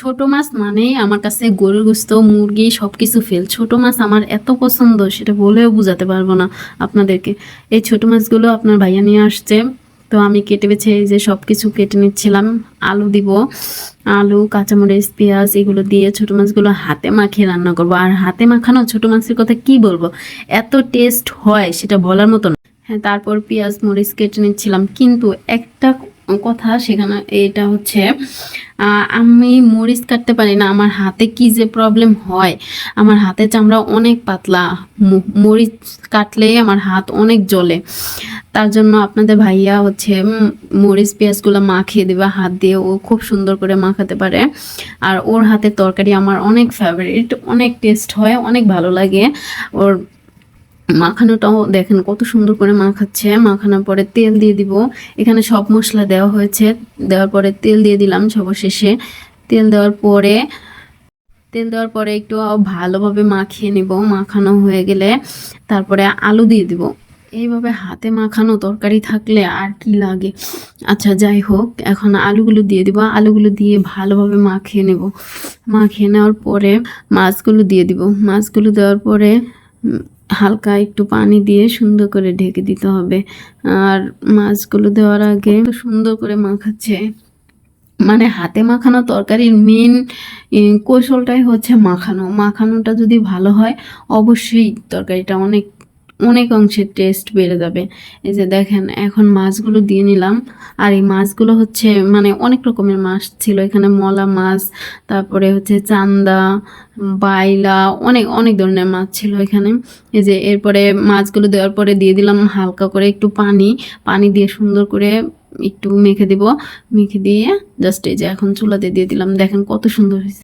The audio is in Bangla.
ছোট মাছ মানেই আমার কাছে গরুর গোস্ত, মুরগি সব কিছু ফেল ছোট মাছ আমার এত পছন্দ, সেটা বলেও বোঝাতে পারব না আপনাদেরকে। এই ছোট মাছগুলো আপনার ভাইয়া নিয়ে আসছে, তো আমি কেটে বেছে এই যে সব কিছু কেটে নিচ্ছিলাম। আলু দিব, আলু, কাঁচামরিচ, পেঁয়াজ, এগুলো দিয়ে ছোট মাছগুলো হাতে মাখিয়ে রান্না করব। আর হাতে মাখানো ছোট মাছের কথা কি বলব? এত টেস্ট হয় সেটা বলার মতো না। হ্যাঁ তারপর পেঁয়াজ, মরিচ কেটে নিচ্ছিলাম। কিন্তু একটা কথা সেখানে, এটা হচ্ছে আমি মরিচ কাটতে পারি না। আমার হাতে কি যে প্রবলেম হয়? আমার হাতের চামড়া অনেক পাতলা। মরিচ কাটলেই আমার হাত অনেক জ্বলে। তার জন্য আপনাদের ভাইয়া হচ্ছে মরিচ পেঁয়াজগুলো মাখিয়ে দেবে, হাত দিয়ে ও খুব সুন্দর করে মাখাতে পারে। আর ওর হাতের তরকারি আমার অনেক ফেভারিট অনেক টেস্ট হয়, অনেক ভালো লাগে। ওর মাখানোটাও দেখেন কত সুন্দর করে মাখাচ্ছে। মাখানোর পরে তেল দিয়ে দিব। এখানে সব মশলা দেওয়া হয়েছে। দেওয়ার পরে তেল দিয়ে দিলাম সর্বশেষে। তেল দেওয়ার পরে, তেল দেওয়ার পরে একটু ভালোভাবে মাখিয়ে নিব। মাখানো হয়ে গেলে তারপরে আলু দিয়ে দিব। এইভাবে হাতে মাখানো তরকারি থাকলে আর কি লাগে। আচ্ছা যাই হোক, এখন আলুগুলো দিয়ে দিব। আলুগুলো দিয়ে ভালোভাবে মাখিয়ে নেব। মাখিয়ে নেওয়ার পরে মাছগুলো দিয়ে দিব। মাছগুলো দেওয়ার পরে হালকা একটু পানি দিয়ে সুন্দর করে ঢেকে দিতে হবে। আর মাছগুলো দেওয়ার আগে সুন্দর করে মাখাচ্ছে। মানে হাতে মাখানো তরকারির মেন কৌশলটাই হচ্ছে মাখানো। মাখানোটা যদি ভালো হয়, অবশ্যই তরকারিটা অনেক অনেক অংশে টেস্ট বেড়ে যাবে। এই যে দেখেন, এখন মাছগুলো দিয়ে নিলাম। আর এই মাছগুলো হচ্ছে মানে অনেক রকমের মাছ ছিল। এখানে মলা মাছ, তারপরে হচ্ছে চান্দা, বাইলা, অনেক অনেক ধরনের মাছ ছিল এখানে। এই যে এরপরে মাছগুলো দেওয়ার পরে দিয়ে দিলাম হালকা করে একটু পানি। পানি দিয়ে সুন্দর করে একটু মেখে দিব। মেখে দিয়ে জাস্ট এই যে এখন চুলাতে দিয়ে দিলাম। দেখেন কত সুন্দর হয়েছে।